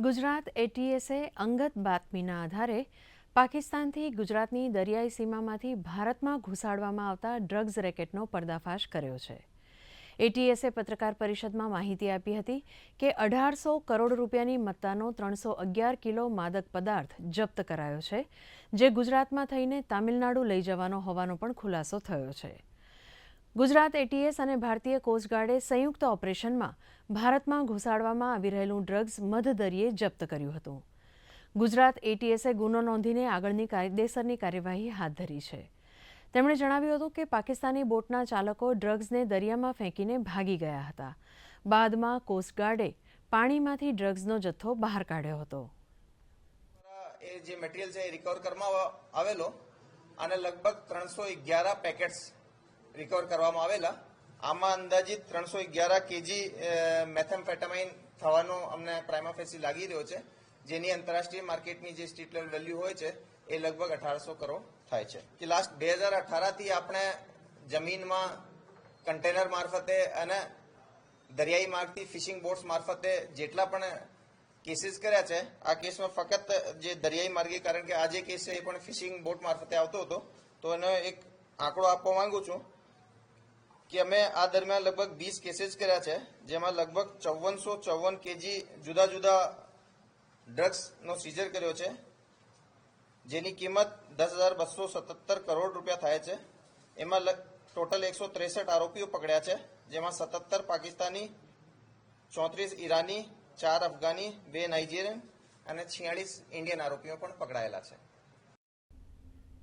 ગુજરાત એટીએસે અંગત બાતમીના આધારે પાકિસ્તાનથી ગુજરાતની દરિયાઈ સીમામાંથી ભારતમાં ઘુસાડવામાં આવતા ડ્રગ્સ રેકેટનો પર્દાફાશ કર્યો છે. એટીએસે પત્રકાર પરિષદમાં માહિતી આપી હતી કે અઢારસો કરોડ રૂપિયાની મત્તાનો ત્રણસો અગિયાર કિલો માદક પદાર્થ જપ્ત કરાયો છે, જે ગુજરાતમાં થઈને તામિલનાડુ લઈ જવાનો હોવાનો પણ ખુલાસો થયો છે. ગુજરાત એટીએસ અને ભારતીય કોસ્ટગાર્ડે સંયુક્ત ઓપરેશનમાં ભારતમાં ઘુસાડવામાં આવી રહેલું ડ્રગ્સ મધદરિયે જપ્ત કર્યું હતું. ગુજરાત એટીએસે ગુનો નોંધીને આગળની કાયદેસરની કાર્યવાહી હાથ ધરી છે. તેમણે જણાવ્યું હતું કે પાકિસ્તાની બોટના ચાલકો ડ્રગ્સને દરિયામાં ફેંકીને ભાગી ગયા હતા. બાદમાં કોસ્ટગાર્ડે પાણીમાંથી ડ્રગ્સનો જથ્થો બહાર કાઢ્યો હતો. એ જે મટીરિયલ છે એ રિકવર કરવામાં આવેલો અને લગભગ ત્રણસો અગિયાર પેકેટ્સ રિકવર કરવામાં આવેલા. આમાં અંદાજિત ત્રણસો અગિયાર કેજી મેથેમ્ફેટામાઇન થવાનો અમને પ્રાઇમા ફેસી લાગી રહ્યો છે. જેની આંતરરાષ્ટ્રીય માર્કેટની જે સ્ટ્રીટ લેવલ વેલ્યુ હોય છે, એ લગભગ અઢારસો કરોડ થાય છે. કે લાસ્ટ બે હજાર અઠારથી આપણે જમીનમાં કન્ટેનર મારફતે અને દરિયાઈ માર્ગથી ફિશિંગ બોટ્સ મારફતે જેટલા પણ કેસીસ કર્યા છે, આ કેસમાં ફક્ત જે દરિયાઈ માર્ગે, કારણ કે આ જે કેસ છે, એ પણ ફિશિંગ બોટ મારફતે આવતો હતો. તો એનો એક આંકડો આપવા માંગુ છું. કે અમે આ દરમિયાન લગભગ વીસ કેસીસ કર્યા છે, જેમાં લગભગ ચૌવનસો ચૌવન કેજી જુદા જુદા ડ્રગ્સનો સીઝર કર્યો છે, જેની કિંમત દસ હજાર બસો સત્તર કરોડ રૂપિયા થાય છે. એમાં ટોટલ એકસો ત્રેસઠ આરોપીઓ પકડ્યા છે, જેમાં સત્તર પાકિસ્તાની, ચોત્રીસ ઈરાની, ચાર અફઘાની, બે નાઇજીરિયન અને છિયાળીસ ઇન્ડિયન આરોપીઓ પણ પકડાયેલા છે.